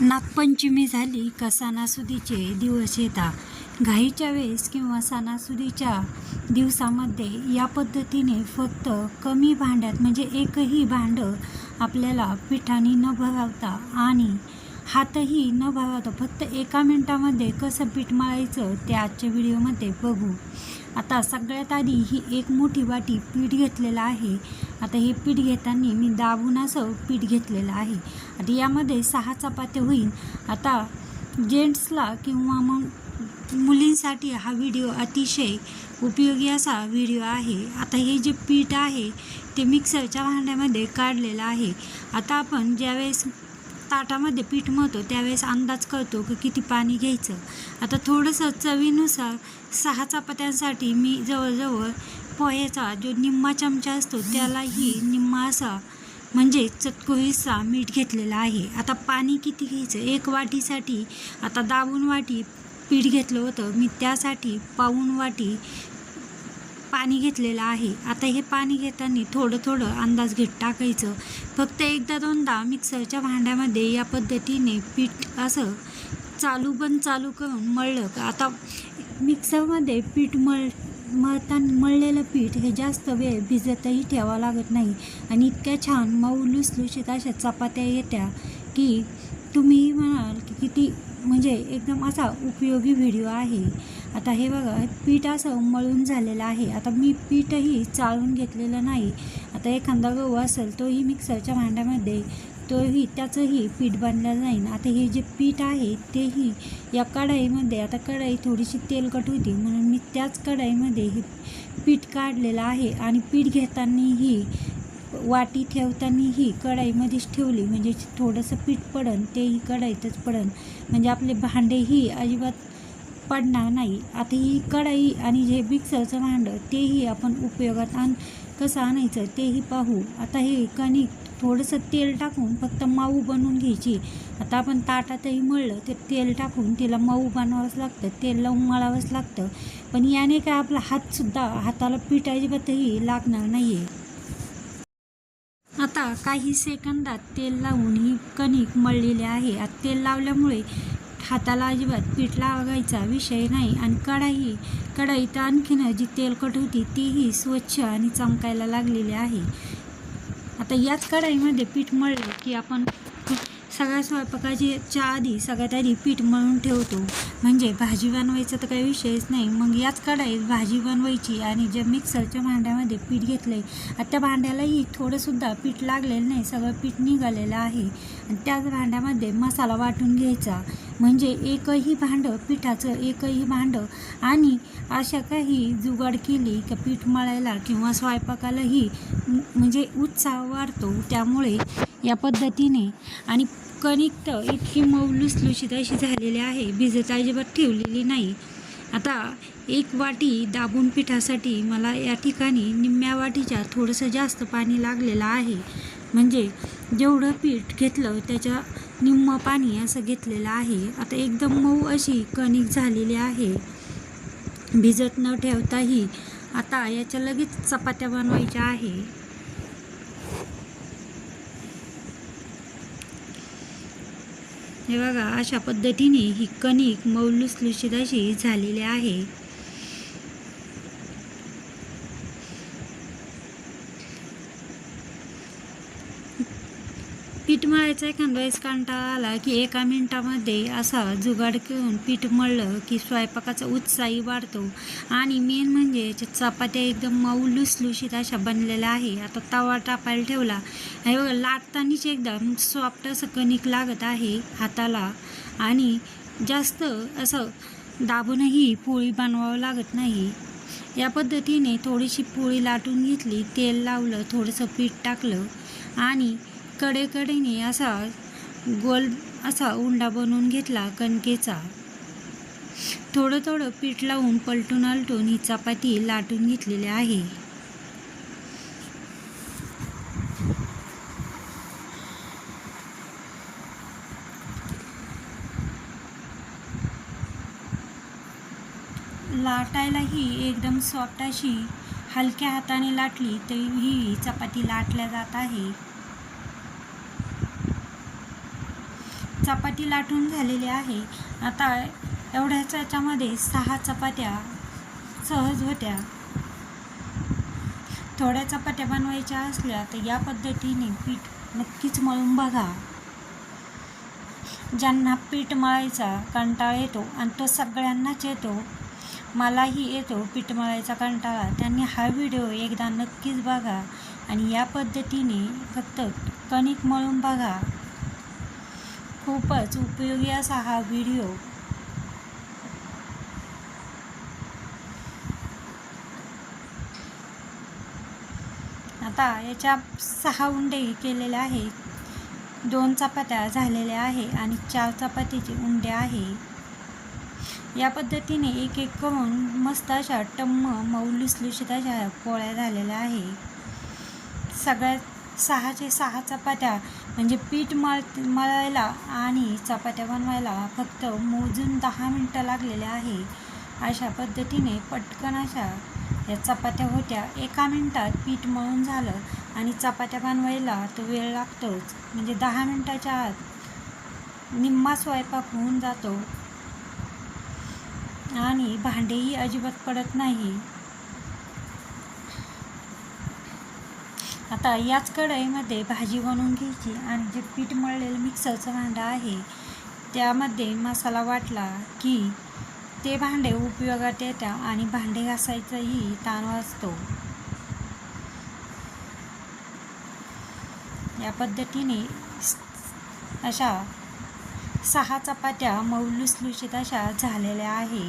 नागपंचमी झाली का सणासुदीचे दिवस येतात. घाईच्या वेळेस किंवा सणासुदीच्या दिवसामध्ये या पद्धतीने फक्त कमी भांड्यात म्हणजे एकही भांडं आपल्याला पिठाने न भरवता आणि हातही न भरवता फक्त एका मिनटामध्ये कसं पीठ मळायचं ते आजच्या व्हिडिओमध्ये बघू. आता सगळ्यात आधी ही एक मोठी वाटी पीठ घेतलेलं आहे. आता हे पीठ घेताना मी दाबून असं पीठ घेतलेलं आहे. आता यामध्ये सहा चपात्या होईल. आता जेंट्सला किंवा मग मुलींसाठी हा व्हिडिओ अतिशय उपयोगी असा व्हिडिओ आहे. आता हे जे पीठ आहे ते मिक्सरच्या भांड्यामध्ये काढलेलं आहे. आता आपण ज्यावेळेस ताटामध्ये पीठ मळतो त्यावेळेस अंदाज करतो की किती पाणी घ्यायचं. आता थोडंसं चवीनुसार सहा चपात्यांसाठी मी जवळजवळ पोह्याचा जो निम्मा चमचा असतो त्यालाही निम्मा असा म्हणजे चतकोरीसा मीठ घेतलेला आहे. आता पाणी किती घ्यायचं? एक वाटीसाठी आता दाबून वाटी पीठ घेतलं होतं. मी त्यासाठी पाऊण वाटी पाणी घेतलेलं आहे. आता हे पाणी घेताना थोडं थोडं अंदाज घेत टाकायचं. फक्त एकदा दोनदा मिक्सरच्या भांड्यामध्ये या पद्धतीने पीठ असं चालू बंद चालू करून मळलं. का आता मिक्सरमध्ये पीठ मळ मळताना मळलेलं पीठ हे जास्त वेळ भिजतही ठेवावं लागत नाही. आणि इतक्या छान मऊ लुसलुशीत अशा चपात्या येत्या की तुम्ही म्हणाल की किती म्हणजे एकदम असा उपयोगी व्हिडिओ आहे. आता हे बघा पीठ असं मळून झालेलं आहे. आता मी पीठही चाळून घेतलेलं नाही. आता एखादा गहू असेल तोही मिक्सरच्या भांड्यामध्ये तोही त्याचंही पीठ बनलं जाईल आता हे जे पीठ आहे तेही या कढाईमध्ये आता कढाई थोडीशी तेलकट होती म्हणून मी त्याच कढाईमध्ये हे पीठ काढलेलं आहे. आणि पीठ घेतानाही वाटी ठेवतानाही कढाईमध्येच ठेवली. म्हणजे थोडंसं पीठ पडन तेही कढाईतच पडन. म्हणजे आपले भांडेही अजिबात पडणार नाही. आता ही कढाई आणि जे मिक्सरचं भांडं तेही आपण उपयोगात आण कसं आणायचं तेही पाहू. आता हे कणिक थोडंसं तेल टाकून फक्त माऊ बनवून घ्यायची. आता आपण ताटातही मळलं ते तेल टाकून तिला मऊ बनवावंच लागतं तेल लावून मळावंच लागतं. पण याने काय आपला हातसुद्धा हाताला पीठ अजिबातही लागणार नाही आहे आता काही सेकंदात तेल लावून ही कणिक मळलेली आहे. आता तेल लावल्यामुळे हाताला अजिबात पीठ लागायचा विषय नाही आणि कढाई कढाईत आणखीन जी तेलकट होती तीही स्वच्छ आणि चमकायला लागलेली आहे. आता याच कढाईमध्ये पीठ मळलं की आपण सगळ्या स्वयंपाकाच्या आधी सगळ्यात आधी पीठ मळून ठेवतो. म्हणजे भाजी बनवायचा तर काही विषयच नाही. मग याच कढाईत भाजी बनवायची आणि जे मिक्सरच्या भांड्यामध्ये पीठ घेतलं आहे त्या भांड्यालाही थोडंसुद्धा पीठ लागलेलं नाही. सगळं पीठ निघालेलं आहे. आणि त्याच भांड्यामध्ये मसाला वाटून घ्यायचा. म्हणजे एकही भांडं पिठाचं एकही भांडं आणि अशा काही जुगाड केली का पीठ मळायला किंवा स्वयंपाकालाही म्हणजे उत्साह वाढतो. त्यामुळे या पद्धतीने आणि कणिक तर इतकी मऊ लुसलुशीत अशी झालेली आहे भिजत अजिबात ठेवलेली नाही. आता एक वाटी दाबून पिठासाठी मला या ठिकाणी निम्म्या वाटीच्या थोडंसं जास्त पाणी लागलेलं आहे. म्हणजे जेवढं पीठ घेतलं त्याच्या निम्म पाणी असं घेतलेलं आहे. आता एकदम मऊ अशी कणिक झालेली आहे. भिजत न ठेवताही आता याच्या लगेच चपात्या बनवायच्या आहे. हे बघा अशा पद्धतीने ही कणिक मऊ लुसलुशीत अशी झालेली आहे. पीठ मळायचा एखादा वेळेस कांटा आला की एका मिनटामध्ये असा जुगाड घेऊन पीठ मळलं की स्वयंपाकाचा उत्साही वाढतो. आणि मेन म्हणजे याच्या चपात्या एकदम मऊ लुसलुशीत अशा बनलेल्या आहे. आता तवा टापायला ठेवला. हे बघा लाटतानीच एकदम सॉफ्ट असं कणिक लागत आहे हाताला. आणि जास्त असं दाबूनही पोळी बनवावं लागत नाही. या पद्धतीने थोडीशी पोळी लाटून घेतली तेल लावलं थोडंसं पीठ टाकलं. आणि कडेकडेने असा गोल असा उंडा बनवून घेतला कणकेचा. थोडं थोडं पीठ लावून पलटून आलटून ही चपाती लाटून घेतलेली आहे. लाटायलाही एकदम सॉफ्ट अशी हलक्या हाताने लाटली तरी ही चपाती लाटल्या जात आहे. चपाती लाटून झालेली आहे. आता एवढ्याच याच्यामध्ये सहा चपात्या सहज होत्या. थोड्या चपात्या बनवायच्या असल्या तर या पद्धतीने पीठ नक्कीच मळून बघा. ज्यांना पीठ मळायचा कंटाळा येतो आणि तो सगळ्यांनाच येतो मलाही येतो पीठ मळायचा कंटाळा त्यांनी हा व्हिडिओ एकदा नक्कीच बघा आणि या पद्धतीने फक्त कणिक मळून बघा. खूपच उपयोगी असा हा व्हिडिओ. आता याच्या सहा उंडे केलेले आहे. दोन चपात्या झालेल्या आहे आणि चार चपातीचे उंडे आहे. या पद्धतीने एक एक करून मस्त अशा टम्म मऊ लुसलुशीत अशा पोळ्या झालेल्या आहे. सगळ्यात सहाचे सहा चपात्या म्हणजे पीठ मळ मळायला आणि चपात्या बनवायला फक्त मोजून दहा मिनटं लागलेले आहे. अशा पद्धतीने पटकन अशा या चपात्या होत्या. एका मिनटात पीठ मळून झालं आणि चपात्या बनवायला तो वेळ लागतोच. म्हणजे दहा मिनटाच्या आत निम्मा स्वयंपाक होऊन जातो. आणि भांडेही अजिबात पडत नाही. आता याच कढईमध्ये भाजी बनवून घ्यायची आणि जे पीठ मळलेलं मिक्सरचं भांडं आहे त्यामध्ये मसाला वाटला की ते भांडे उपयोगात येतात आणि भांडे घासायचंही ताण वाचतो. या पद्धतीने अशा सहा चपात्या मऊ लुसलुशीत अशा झालेल्या आहे.